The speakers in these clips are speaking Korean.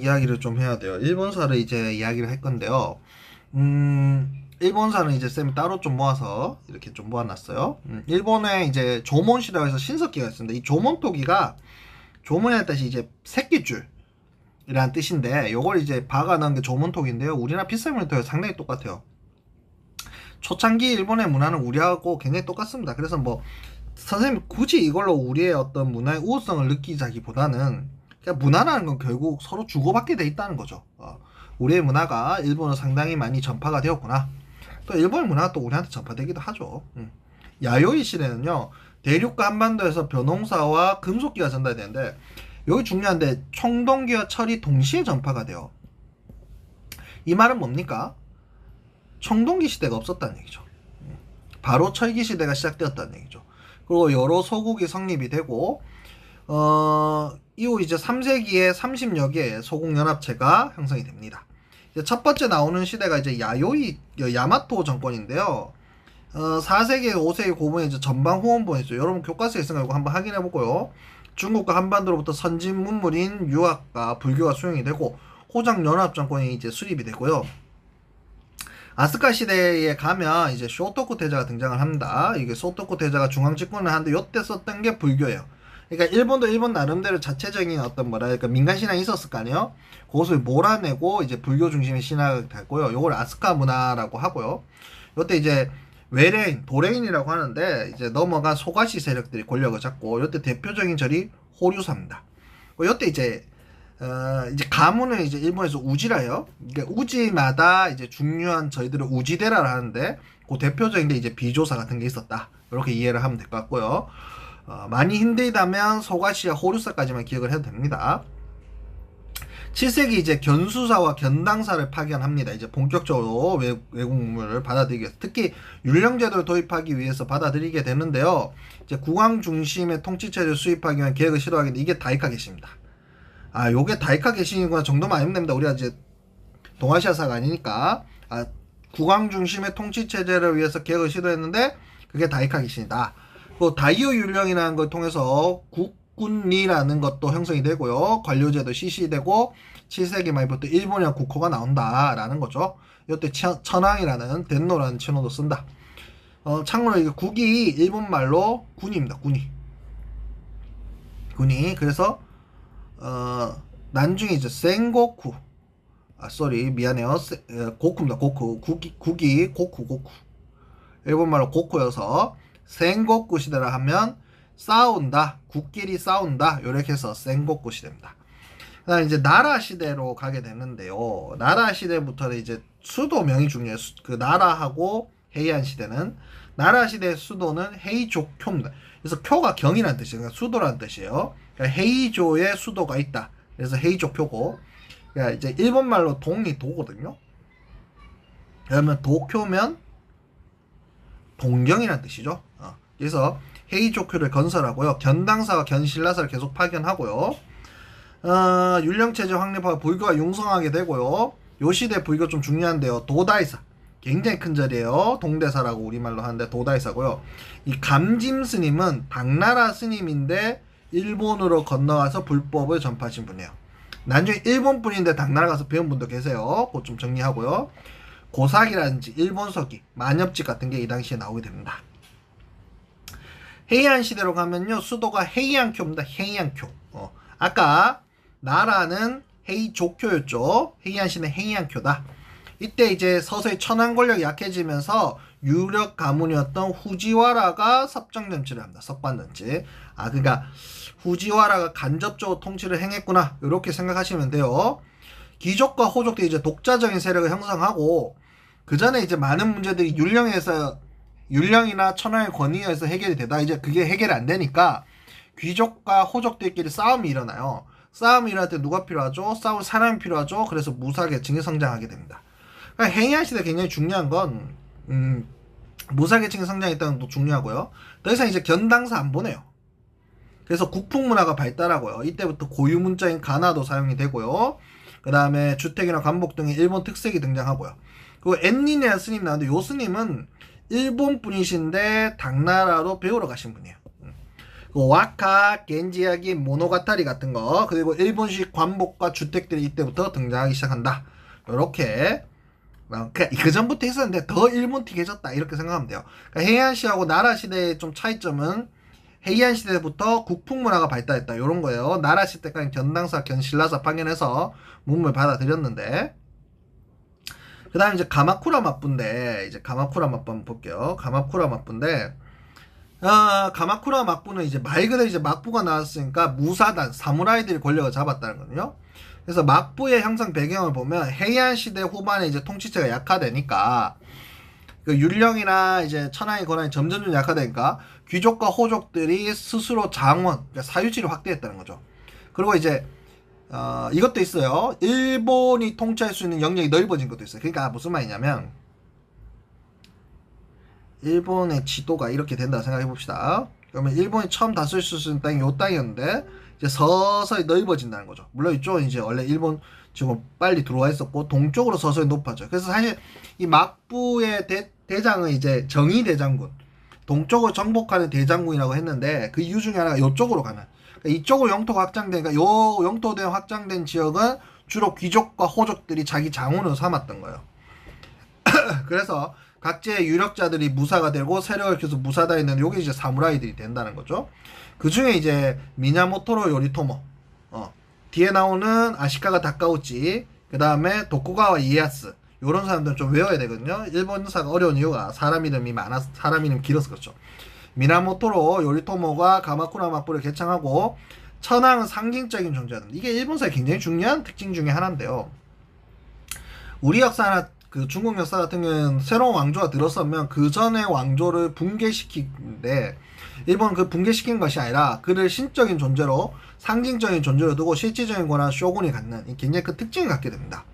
이야기를 좀 해야 돼요. 일본사를 이제 이야기를 할 건데요. 음, 일본사는 이제 쌤이 따로 좀 모아서 이렇게 좀 모아놨어요. 음, 일본에 이제 조몬시라고 해서 신석기가 있습니다. 이 조몬토기가 조몬이라는 뜻이 이제 새끼줄. 이라는 뜻인데 요걸 이제 박아넣은 게 조몬토기인데요. 우리나라 필살문토에 상당히 똑같아요. 초창기 일본의 문화는 우리하고 굉장히 똑같습니다. 그래서 뭐 선생님 굳이 이걸로 우리의 어떤 문화의 우호성을 느끼자기보다는 그냥 문화라는 건 결국 서로 주고받게 돼 있다는 거죠. 어, 우리의 문화가 일본어 상당히 많이 전파가 되었구나. 또 일본 문화가 또 우리한테 전파되기도 하죠. 음. 야요이 시대는요 대륙과 한반도에서 벼농사와 금속기가 전달되는데 여기 중요한데 청동기와 철이 동시에 전파가 돼요. 이 말은 뭡니까? 청동기 시대가 없었다는 얘기죠. 음. 바로 철기 시대가 시작되었다는 얘기죠. 그리고 여러 소국이 성립이 되고 어, 이후 이제 3세기에 30여 개의 소국 연합체가 형성이 됩니다. 첫 번째 나오는 시대가 이제 야요이 야마토 정권인데요. 어, 4세기, 5세기 고분에 이제 전방 후원본이 있죠. 여러분 교과서에 있으니까 한번 확인해 보고요. 중국과 한반도로부터 선진 문물인 유학과 불교가 수용이 되고 호장 연합 정권이 이제 수립이 되고요. 아스카 시대에 가면 이제 쇼토쿠 대자가 등장을 합니다. 이게 쇼토쿠 대자가 중앙 집권을 하는데 요때 썼던 게 불교예요. 그러니까 일본도 일본 나름대로 자체적인 어떤 뭐랄까 민간 신앙이 있었을 거 아니에요. 그것을 몰아내고 이제 불교 중심의 신학이 됐고요. 요걸 아스카 문화라고 하고요. 요때 이제 외래인, 도래인이라고 하는데 이제 넘어간 소가시 세력들이 권력을 잡고 요때 대표적인 절이 호류사입니다. 요때 이제 어, 이제 가문을 이제 일본에서 우지라요. 그러니까 우지마다 이제 중요한 저희들을 우지대라 하는데 그 대표적인 게 이제 비조사 같은 게 있었다. 이렇게 이해를 하면 될 것 같고요. 어, 많이 힘들다면 소가시와 호류사까지만 기억을 해도 됩니다. 7세기 이제 견수사와 견당사를 파견합니다. 이제 본격적으로 외, 외국 문물을 받아들이기 위해서 특히 율령제도를 도입하기 위해서 받아들이게 되는데요. 이제 국왕 중심의 통치체를 수입하기 위한 계획을 되는데 이게 다이카 계십니다. 아, 요게 다이카 계신이구나 정도만 알면 됩니다. 우리가 이제 동아시아사가 아니니까 아, 국왕 중심의 통치 체제를 위해서 계획을 시도했는데 그게 다이카 계신이다. 그 다이오 율령이라는 걸 통해서 국군리라는 것도 형성이 되고요. 관료제도 실시되고 7세기 말부터 일본이랑 국호가 나온다라는 거죠. 이때 천황이라는 덴노라는 신호도 쓴다. 어, 참고로 이게 국이 일본 말로 군입니다. 군이. 군이. 그래서 어, 난중에 이제 생고쿠. 아, 쏘리. 미안해요. 세, 에, 고쿠입니다. 고쿠. 국이, 국이, 고쿠, 고쿠. 일본말로 고쿠여서 생고쿠 시대라 하면 싸운다. 국끼리 싸운다. 요렇게 해서 생고쿠 시대입니다. 그 다음 이제 나라 시대로 가게 되는데요. 나라 시대부터는 이제 수도명이 중요해요. 그 나라하고 헤이안 시대는 나라 시대의 수도는 헤이조쿄입니다. 그래서 쿄가 경이라는 뜻이에요. 그러니까 수도라는 뜻이에요. 그러니까 헤이조의 수도가 있다. 그래서 헤이조표고. 그러니까 이제 일본 말로 동이 도거든요. 그러면 도쿄면 동경이라는 뜻이죠. 어. 그래서 헤이조쿄를 건설하고요. 견당사와 견신라사를 계속 파견하고요. 어, 율령체제 확립하고 불교가 융성하게 되고요. 요 시대 불교 좀 중요한데요. 도다이사. 굉장히 큰 절이에요. 동대사라고 우리말로 하는데 도다이사고요. 이 감짐 스님은 당나라 스님인데 일본으로 건너와서 불법을 전파하신 분이에요. 나중에 일본 분인데 당나라 가서 배운 분도 계세요. 그거 좀 정리하고요. 고사기라든지 일본서기, 만엽집 같은 게 이 당시에 나오게 됩니다. 헤이안 시대로 가면요. 수도가 헤이안쿄입니다. 헤이안쿄. 어, 아까 나라는 헤이조쿄였죠. 헤이안 시는 헤이안쿄다. 이때 이제 서서히 천황 권력이 약해지면서 유력 가문이었던 후지와라가 섭정정치를 합니다. 석반정치. 아, 그러니까 후지와라가 간접적으로 통치를 행했구나. 이렇게 생각하시면 돼요. 귀족과 호족들이 이제 독자적인 세력을 형성하고 그 전에 이제 많은 문제들이 율령에서 율령이나 천황의 권위에서 해결이 되다 이제 그게 해결이 안 되니까 귀족과 호족들끼리 싸움이 일어나요. 싸움이 일어날 때 누가 필요하죠? 싸울 사람이 필요하죠. 그래서 무사 계층이 성장하게 됩니다. 그러니까 해이안 시대 굉장히 중요한 건 음, 무사 계층이 성장했다는 것도 중요하고요. 더 이상 이제 견당사 안 보내요. 그래서 국풍 문화가 발달하고요. 이때부터 고유 문자인 가나도 사용이 되고요. 그 다음에 주택이나 관복 등의 일본 특색이 등장하고요. 그리고 엔니네 스님 나왔는데 요 스님은 일본 분이신데 당나라로 배우러 가신 분이에요. 음. 그 와카, 겐지야기, 모노가타리 같은 거 그리고 일본식 관복과 주택들이 이때부터 등장하기 시작한다. 이렇게 어, 그, 그 전부터 있었는데 더 일본틱해졌다 이렇게 생각하면 돼요. 그러니까 해안시하고 나라 시대의 좀 차이점은 해이안 시대부터 국풍 문화가 발달했다 이런 거예요. 나라 시대 때까지 견당사, 견신라사 파견해서 문물 받아들였는데 그 다음에 이제 가마쿠라 막부인데 이제 가마쿠라 막부 한번 볼게요. 가마쿠라 막부인데 아, 가마쿠라 막부는 이제 말 그대로 이제 막부가 나왔으니까 무사단 사무라이들이 권력을 잡았다는 거거든요. 그래서 막부의 형성 배경을 보면 해이안 시대 후반에 이제 통치체가 약화되니까 그 율령이나 이제 천황의 권한이 점점 점 약화되니까 귀족과 호족들이 스스로 장원, 그러니까 사유지를 확대했다는 거죠. 그리고 이제 어, 이것도 있어요. 일본이 통치할 수 있는 영역이 넓어진 것도 있어요. 그러니까 무슨 말이냐면 일본의 지도가 이렇게 된다 생각해 봅시다. 그러면 일본이 처음 다스릴 수 있는 땅이 요 땅이었는데 이제 서서히 넓어진다는 거죠. 물론 이쪽은 이제 원래 일본 지금 빨리 들어와 있었고 동쪽으로 서서히 높아져요. 그래서 사실 이 막부의 대, 대장은 이제 정의 대장군, 동쪽을 정복하는 대장군이라고 했는데 그 이유 중에 하나가 이쪽으로 가는. 그러니까 이쪽으로 영토가 확장되니까 요 영토된 확장된 지역은 주로 귀족과 호족들이 자기 장군으로 삼았던 거예요. 그래서 각지의 유력자들이 무사가 되고 세력을 켜서 무사다 있는 요게 이제 사무라이들이 된다는 거죠. 그 중에 이제 미냐모토로 요리토모, 어, 뒤에 나오는 아시카가 다카우치, 그 다음에 도쿠가와 이에야스, 요런 사람들은 좀 외워야 되거든요. 일본사가 어려운 이유가 사람 이름이 많아 사람 이름 길어서 그렇죠. 미나모토로 요리토모가 가마쿠라 막부를 개창하고 천황은 상징적인 존재다. 이게 일본사의 굉장히 중요한 특징 중에 하나인데요. 우리 역사나 그 중국 역사 같은 경우는 새로운 왕조가 들어서면 그 전의 왕조를 붕괴시키는데 일본은 그 붕괴시킨 것이 아니라 그를 신적인 존재로 상징적인 존재로 두고 실질적인 권한 쇼군이 갖는 굉장히 그 특징을 갖게 됩니다.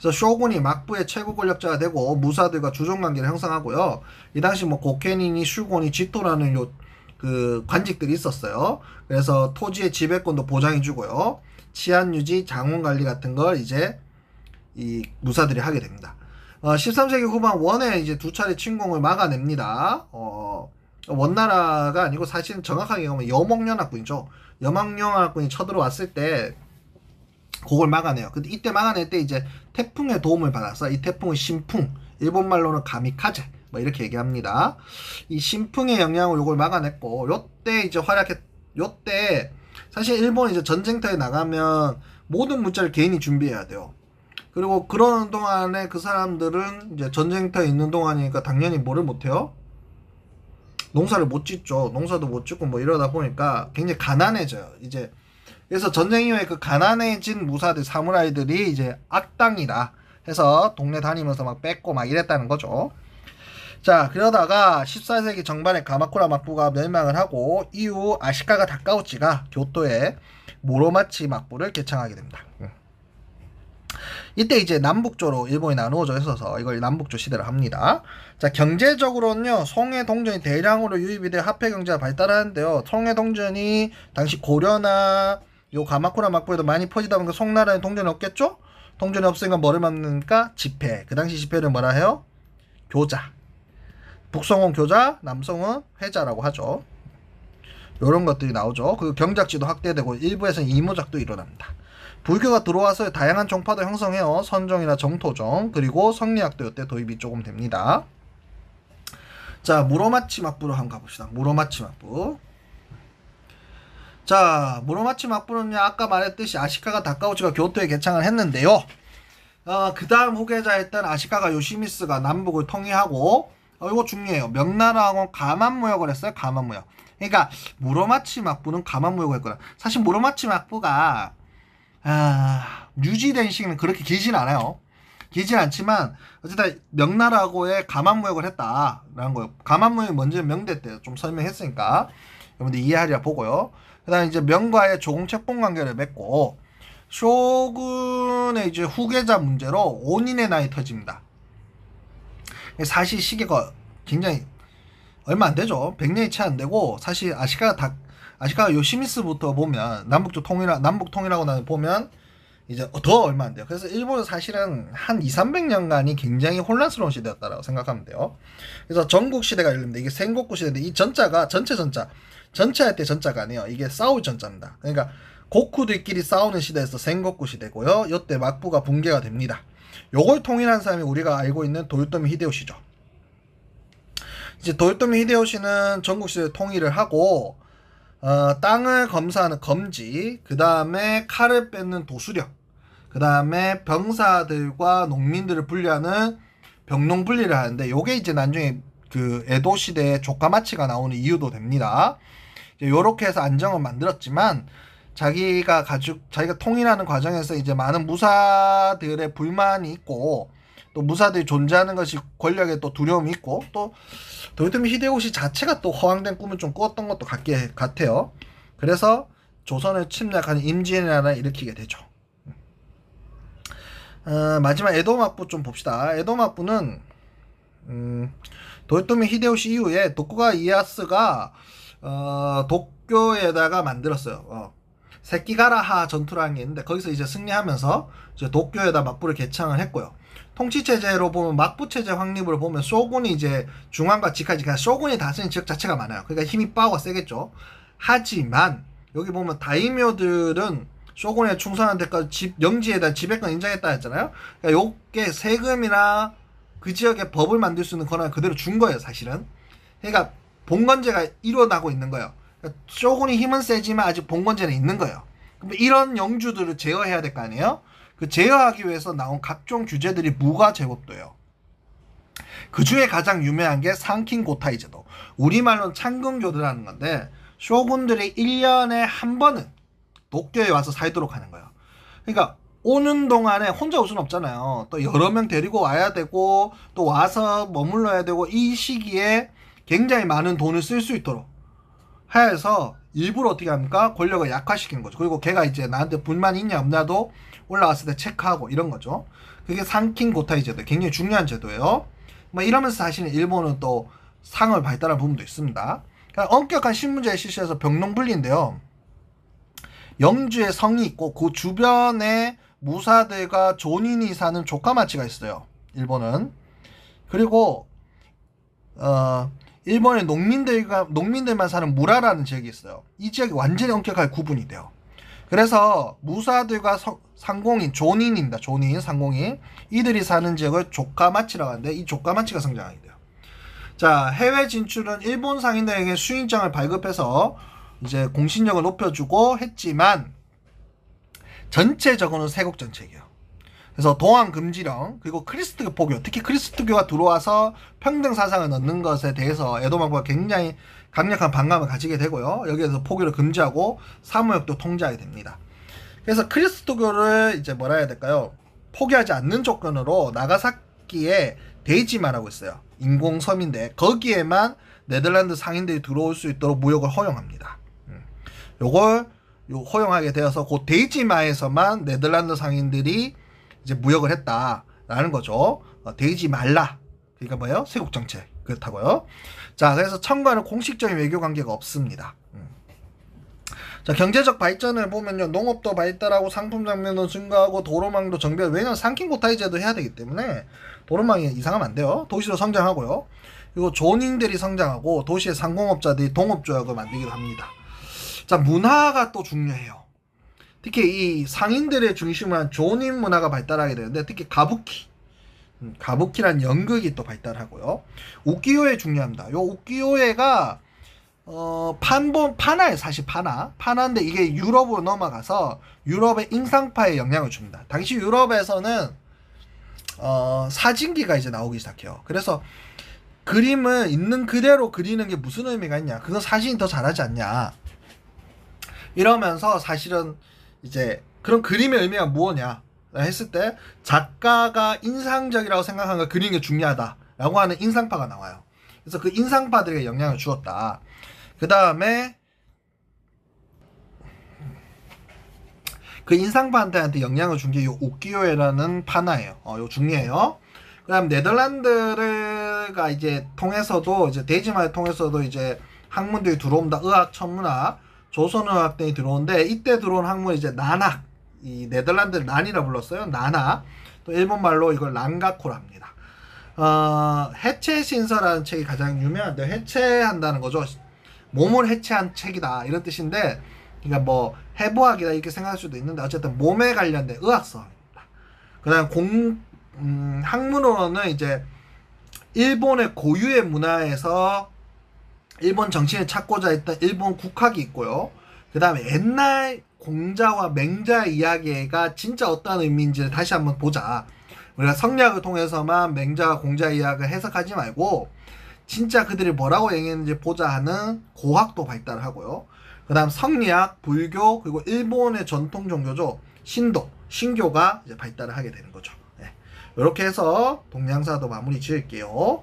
그래서 쇼군이 막부의 최고 권력자가 되고 무사들과 주종 관계를 형성하고요. 이 당시 뭐 고케니니 슈곤이 지토라는 요 그 관직들이 있었어요. 그래서 토지의 지배권도 보장해주고요. 치안 유지, 장원 관리 같은 걸 이제 이 무사들이 하게 됩니다. 어, 13세기 후반 원에 이제 두 차례 침공을 막아냅니다. 어, 원나라가 아니고 사실은 정확하게 보면 여몽연합군이죠. 여몽연합군이 쳐들어왔을 때 그걸 막아내요. 근데 이때 막아낼 때 이제 태풍의 도움을 받아서 이 태풍은 신풍, 일본 말로는 가미카제 뭐 이렇게 얘기합니다. 이 신풍의 영향으로 이걸 막아냈고 요때 이제 활약했 요때 사실 일본이 이제 전쟁터에 나가면 모든 문자를 개인이 준비해야 돼요. 그리고 그러는 동안에 그 사람들은 이제 전쟁터에 있는 동안이니까 당연히 뭐를 못해요? 농사를 못 짓죠. 농사도 못 짓고 뭐 이러다 보니까 굉장히 가난해져요. 이제 그래서 전쟁 이후에 그 가난해진 무사들 사무라이들이 이제 악당이다 해서 동네 다니면서 막 뺏고 막 이랬다는 거죠. 자 그러다가 14세기 정반에 가마쿠라 막부가 멸망을 하고 이후 아시카가 다카우치가 교토에 모로마치 막부를 개창하게 됩니다. 이때 이제 남북조로 일본이 나누어져 있어서 이걸 남북조 시대를 합니다. 자 경제적으로는요 송해 동전이 대량으로 유입이 돼 화폐 경제가 발달하는데요. 송해 동전이 당시 고려나 요 가마쿠라 막부에도 많이 퍼지다 보니까 송나라에 동전이 없겠죠? 동전이 없으니까 뭐를 만듭니까? 지폐. 그 당시 지폐를 뭐라 해요? 교자. 북성은 교자, 남성은 회자라고 하죠. 요런 것들이 나오죠. 그리고 경작지도 확대되고 일부에서는 이모작도 일어납니다. 불교가 들어와서 다양한 종파도 형성해요. 선종이나 정토종 그리고 성리학도 이때 도입이 조금 됩니다. 자 무로마치 막부로 한번 가봅시다. 무로마치 막부. 자 무로마치 막부는요 아까 말했듯이 아시카가 다카우치가 교토에 개창을 했는데요. 어, 그 다음 후계자였던 아시카가 요시미스가 남북을 통일하고 어, 이거 중요해요. 명나라하고 가만무역을 했어요. 가만무역. 그러니까 무로마치 막부는 가만무역을 했거나 사실 무로마치 막부가 아, 유지된 시기는 그렇게 길진 않아요. 길진 않지만 어쨌든 명나라하고의 가만무역을 했다라는 거예요. 가만무역이 먼저 명대 때 좀 설명했으니까 여러분들 이해하리라 보고요. 그다음에 이제 명과의 조공 책봉 관계를 맺고 쇼군의 이제 후계자 문제로 온인의 나이 터집니다. 사실 시기가 굉장히 얼마 안 되죠. 100년이 채 안 되고 사실 아시카가 다 아시카 요시미스부터 보면 남북쪽 통일하 남북 통일하고 나면 보면 이제 더 얼마 안 돼요. 그래서 일본은 사실은 한 2, 300년간이 굉장히 혼란스러운 시대였다라고 생각하면 돼요. 그래서 전국 시대가 열립니다. 이게 생국구 시대인데 이 전자가 전체 전자 전차할 때 전자가 아니에요. 이게 싸울 전자입니다. 그러니까 고쿠들끼리 싸우는 시대에서 생거쿠 시대고요. 이때 막부가 붕괴가 됩니다. 요걸 통일한 사람이 우리가 알고 있는 도요토미 히데요시죠. 이제 도요토미 히데요시는 전국 시대 통일을 하고 어, 땅을 검사하는 검지, 그 다음에 칼을 뺏는 도수력, 그 다음에 병사들과 농민들을 분리하는 병농 분리를 하는데 요게 이제 나중에 그 에도 시대에 조카마치가 나오는 이유도 됩니다. 요렇게 해서 안정을 만들었지만 자기가 가죽 자기가 통일하는 과정에서 이제 많은 무사들의 불만이 있고 또 무사들이 존재하는 것이 권력에 또 두려움이 있고 또 도요토미 히데요시 자체가 또 허황된 꿈을 좀 꾸었던 것도 같게 같아요. 그래서 조선을 침략하는 임진왜란을 일으키게 되죠. 어, 마지막 에도 막부 좀 봅시다. 에도 막부는 음, 도요토미 히데요시 이후에 도쿠가 이에야스가 어, 도쿄에다가 만들었어요. 어. 새끼가라하 전투라는 게 있는데 거기서 이제 승리하면서 이제 도쿄에다 막부를 개창을 했고요. 통치 체제로 보면 막부 체제 확립을 보면 쇼군이 이제 중앙과 직하지 그냥 쇼군이 다스리는 지역 자체가 많아요. 그러니까 힘이 빠가 세겠죠. 하지만 여기 보면 다이묘들은 쇼군에 충성한 데까지 집 영지에다 지배권 인정했다 했잖아요. 그러니까 요게 세금이나 그 지역에 법을 만들 수 있는 권한을 그대로 준 거예요, 사실은. 그러니까 봉건제가 일어나고 있는 거예요. 그러니까 쇼군이 힘은 세지만 아직 봉건제는 있는 거예요. 그럼 이런 영주들을 제어해야 될 거 아니에요? 그 제어하기 위해서 나온 각종 규제들이 무가 제곱돼요. 그 중에 가장 유명한 게 상킹 고타이 제도. 우리말로는 창근교도라는 건데 쇼군들이 1년에 한 번은 도쿄에 와서 살도록 하는 거예요. 그러니까 오는 동안에 혼자 올 수는 없잖아요. 또 여러 명 데리고 와야 되고 또 와서 머물러야 되고 이 시기에 굉장히 많은 돈을 쓸 수 있도록 해서 일부러 어떻게 합니까? 권력을 약화시키는 거죠. 그리고 걔가 이제 나한테 불만이 있냐 없냐도 올라왔을 때 체크하고 이런 거죠. 그게 상킹 고타이 제도 굉장히 중요한 제도예요. 뭐 이러면서 사실은 일본은 또 상을 발달한 부분도 있습니다. 그러니까 엄격한 신문제의 실시에서 병농분리인데요. 영주에 성이 있고 그 주변에 무사들과 존인이 사는 조카마치가 있어요. 일본은. 그리고 어 일본의 농민들과 농민들만 사는 무라라는 지역이 있어요. 이 지역이 완전히 엄격하게 구분이 돼요. 그래서 무사들과 서, 상공인 존인입니다. 존인 상공인 이들이 사는 지역을 조카마치라고 하는데 이 조카마치가 성장하게 돼요. 자 해외 진출은 일본 상인들에게 수인장을 발급해서 이제 공신력을 높여주고 했지만 전체적으로는 세국 정책이에요. 그래서 동안 금지령 그리고 크리스트교 포교 특히 크리스트교가 들어와서 평등 사상을 넣는 것에 대해서 에도망부가 굉장히 강력한 반감을 가지게 되고요. 여기에서 포교를 금지하고 사무역도 통제하게 됩니다. 그래서 크리스트교를 이제 뭐라 해야 될까요? 포기하지 않는 조건으로 나가사키에 데이지마라고 있어요. 인공 섬인데 거기에만 네덜란드 상인들이 들어올 수 있도록 무역을 허용합니다. 음. 요걸 요 허용하게 되어서 그 데이지마에서만 네덜란드 상인들이 이제 무역을 했다라는 거죠. 어, 데이지 말라. 그러니까 뭐예요? 세국 정책 그렇다고요. 자, 그래서 청과는 공식적인 외교 관계가 없습니다. 음. 자, 경제적 발전을 보면요. 농업도 발달하고 상품 장면도 증가하고 도로망도 정비. 왜냐면 상킹고타이제도 해야 되기 때문에 도로망이 이상하면 안 돼요. 도시도 성장하고요. 그리고 존인들이 성장하고 도시의 상공업자들이 동업조약을 만들기도 합니다. 자, 문화가 또 중요해요. 특히 이 상인들의 한 존인 문화가 발달하게 되는데 특히 가부키 음, 가부키란 연극이 또 발달하고요. 우키요에 중요합니다. 요 우키요에가 어 판본 파나에 사실 파나 파나인데 이게 유럽으로 넘어가서 유럽의 인상파에 영향을 줍니다. 당시 유럽에서는 어 사진기가 이제 나오기 시작해요. 그래서 그림을 있는 그대로 그리는 게 무슨 의미가 있냐? 그건 사진이 더 잘하지 않냐? 이러면서 사실은 이제 그런 그림의 의미가 무엇냐 했을 때 작가가 인상적이라고 생각하는 걸 그리는 게 중요하다라고 하는 인상파가 나와요. 그래서 그 인상파들에게 영향을 주었다. 그 다음에 그 인상파한테 영향을 준 게 요 오키오에라는 파나예요. 어, 요 중요해요. 그다음 네덜란드가 이제 통해서도 이제 대지마를 통해서도 이제 학문들이 들어온다. 의학, 천문학 조선의학 등이 들어오는데 이때 들어온 학문이 이제 난학 이 네덜란드 난이라 불렀어요. 난학 또 일본 말로 이걸 랑가코랍니다. 어, 해체 신서라는 책이 가장 유명한데 해체한다는 거죠. 몸을 해체한 책이다. 이런 뜻인데 그러니까 뭐 해부학이다 이렇게 생각할 수도 있는데 어쨌든 몸에 관련된 의학서입니다. 그다음 공 음, 학문으로는 이제 일본의 고유의 문화에서 일본 정치인을 찾고자 했던 일본 국학이 있고요. 그 다음에 옛날 공자와 맹자 이야기가 진짜 어떤 의미인지를 다시 한번 보자. 우리가 성리학을 통해서만 맹자와 공자 이야기를 해석하지 말고 진짜 그들이 뭐라고 얘기했는지 보자 하는 고학도 발달을 하고요. 그 다음 성리학, 불교, 그리고 일본의 전통 종교죠. 신도, 신교가 이제 발달을 하게 되는 거죠. 네. 이렇게 해서 동양사도 마무리 지을게요.